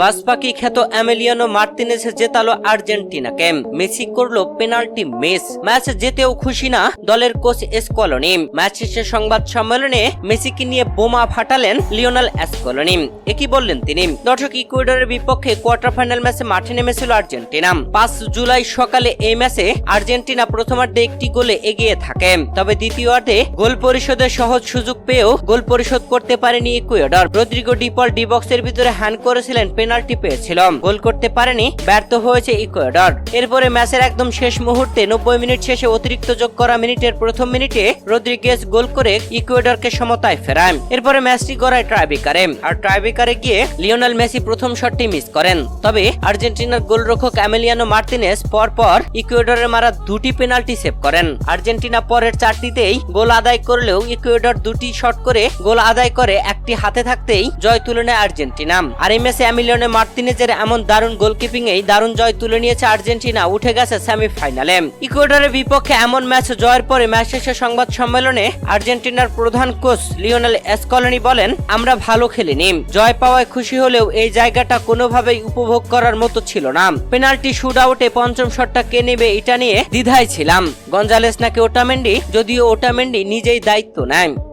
বাসপাকি খ্যাত অ্যামেলিয়ানো মার্তিনেস জেতালো আর্জেন্টিনাকে। মেসি করল পেনাল্টি মিস। ম্যাচ জিতেও খুশি না দলের কোচ এসকলনি। ম্যাচ শেষে সংবাদ সম্মেলনে মেসিকে নিয়ে বোমা ফাটালেন লিওনাল এসকলনি। একই বললেন তিনি? দর্শক, ইকুয়েডরের বিপক্ষে কোয়ার্টার ফাইনাল ম্যাচে মাঠে নেমেছিল আর্জেন্টিনা। পাঁচ জুলাই সকালে এই ম্যাচে আর্জেন্টিনা প্রথমার্ধে একটি গোলে এগিয়ে থাকে। তবে দ্বিতীয়ার্ধে গোল পরিশোধের সহজ সুযোগ পেয়েও গোল পরিশোধ করতে পারেনি ইকুয়েডর। রদ্রিগো ডিপল ডি বক্সের ভিতরে হ্যান্ড করেছিলেন পেনাল্টি পেয়েছিল গোল করতে পারেনি, ব্যর্থ হয়েছে ইকুয়েডর। এরপরে ম্যাচের একদম শেষ মুহূর্তে নব্বই মিনিট শেষে অতিরিক্ত যোগ করা মিনিটের প্রথম মিনিটে রদ্রিগেজ গোল করে ইকুয়েডরকে সমতায় ফেরায় এরপরে ম্যাচটি গড়ায় ট্রাইবেকারে। আর ট্রাইবেকারে গিয়ে লিওনাল মেসি প্রথম শটটি মিস করেন। তবে আর্জেন্টিনার গোলরক্ষক অ্যামেলিয়ানো মার্তিনেস পর পর ইকুয়েডরের মারা দুটি পেনাল্টি সেভ করেন। আর্জেন্টিনা পরের চারটিতেই গোল আদায় করলেও ইকুয়েডর দুটি শট করে গোল আদায় করে একটি হাতে থাকতেই জয় তুলে নেয় আর্জেন্টিনা। আর এই ম্যাচে অ্যামিলিয়নে মার্তিনেজের এমন দারুণ গোলকিপিং এই দারুণ জয় তুলে নিয়েছে আর্জেন্টিনা। উঠে গেছে সেমিফাইনালে। ইকুয়েডরের বিপক্ষে এমন ম্যাচ জয়ের পরে ম্যাচ শেষে সংবাদ সম্মেলনে আর্জেন্টিনার প্রধান কোচ লিওনেল এসকলনি বলেন, আমরা ভালো খেলিনি। জয় পাওয়ায় খুশি হলেও এই জায়গাটা কোনোভাবেই উপভোগ করার মতো ছিল না। পেনাল্টি শুট আউটে পঞ্চম শটটা কে নেবে এটা নিয়ে দ্বিধায় ছিলাম। গঞ্জালেস নাকি ওটামেন্ডি? যদিও ওটামেন্ডি নিজেই দায়িত্ব নেয়।